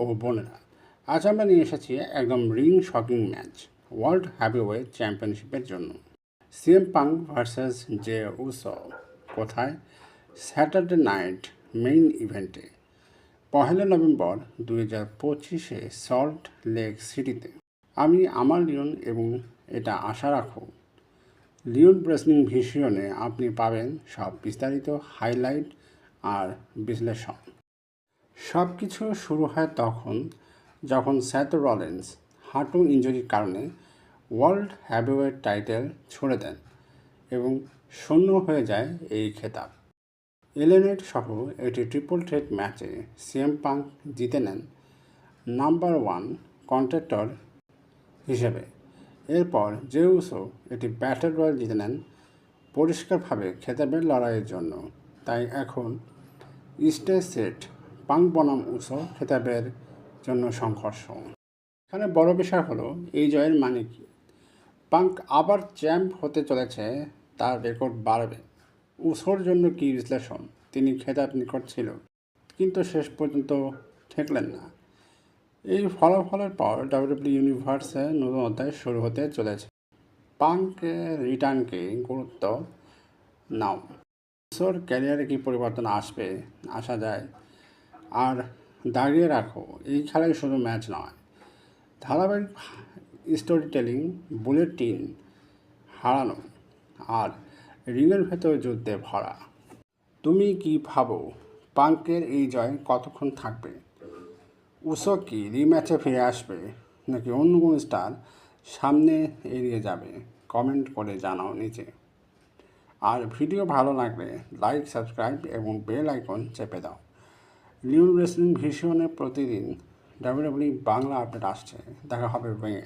ও বোনেরা। আজ আমরা নিয়ে এসেছি একদম ring shocking match, world heavyweight চ্যাম্পিয়নশিপের জন্য। CM Punk versus J Uso, কোথায়? স্যাটারডে নাইট মেইন ইভেন্টে, পহেলা নভেম্বর দুই হাজার পঁচিশে সল্ট লেক সিটিতে। আমি আমার লিওন এবং এটা আশা রাখো। লিওন ব্রেসলিং ভিশিয়নে আপনি পাবেন সব বিস্তারিত হাইলাইট আর বিশ্লেষণ। সব কিছু শুরু হয় তখন যখন স্যাথ রলেন্স হাঁটু ইঞ্জুরির কারণে ওয়ার্ল্ড হ্যাভিওয়েট টাইটেল ছুড়ে দেন এবং শূন্য হয়ে যায় এই খেতাব। এলেনেট সহ একটি ট্রিপল থ্রেট ম্যাচে সিএম পাঙ্ক জিতে নেন নাম্বার ওয়ান কন্ট্রাক্টর হিসেবে। এরপর জেউসও একটি ব্যাটল রয়্যাল জিতে নেন পরিষ্কারভাবে খেতাবের লড়াইয়ের জন্য। তাই এখন ইস্টে সেট পাং বনাম উসো খেতাবের জন্য সংঘর্ষ। এখানে বড় বিষয় হলো, এই জয়ের মানে কি? পাঙ্ক আবার চ্যাম্প হতে চলেছে, তার রেকর্ড বাড়বে। উসোর জন্য কি বিশ্লেষণ? তিনি খেতাব নিকট ছিল, কিন্তু শেষ পর্যন্ত ঠেকলেন না। এই ফলাফলের পর ডাব্লিউডাব্লিউ ইউনিভার্সে নতুন অধ্যায় শুরু হতে চলেছে। পাঙ্কের রিটার্নকে গুরুত্ব নাও। উসোর ক্যারিয়ারে কি পরিবর্তন আসবে? আসা যায়। আর দাঁড়িয়ে রাখো। এই খেলাই শুধু ম্যাচ নয়। ধারাবাহিক স্টোরি টেলিং বুলেট টিন হারানো আর রিংয়ের ভেতর যুদ্ধে ভরা। তুমি কি ভাবো পাঙ্কের এই জয় কতক্ষণ থাকবে? উসো কি রিম্যাচে ফিরে আসবে, নাকি অন্য কোনো স্টার সামনে এড়িয়ে যাবে? কমেন্ট করে জানাও নিচে। আর ভিডিও ভালো লাগলে লাইক সাবস্ক্রাইব এবং বেল আইকন চেপে দাও। নিউ রেসলিং ভিশনে প্রতিদিন ডাব্লিউডাব্লিউ বাংলা আপডেট আসছে। দেখা হবে ভেঙে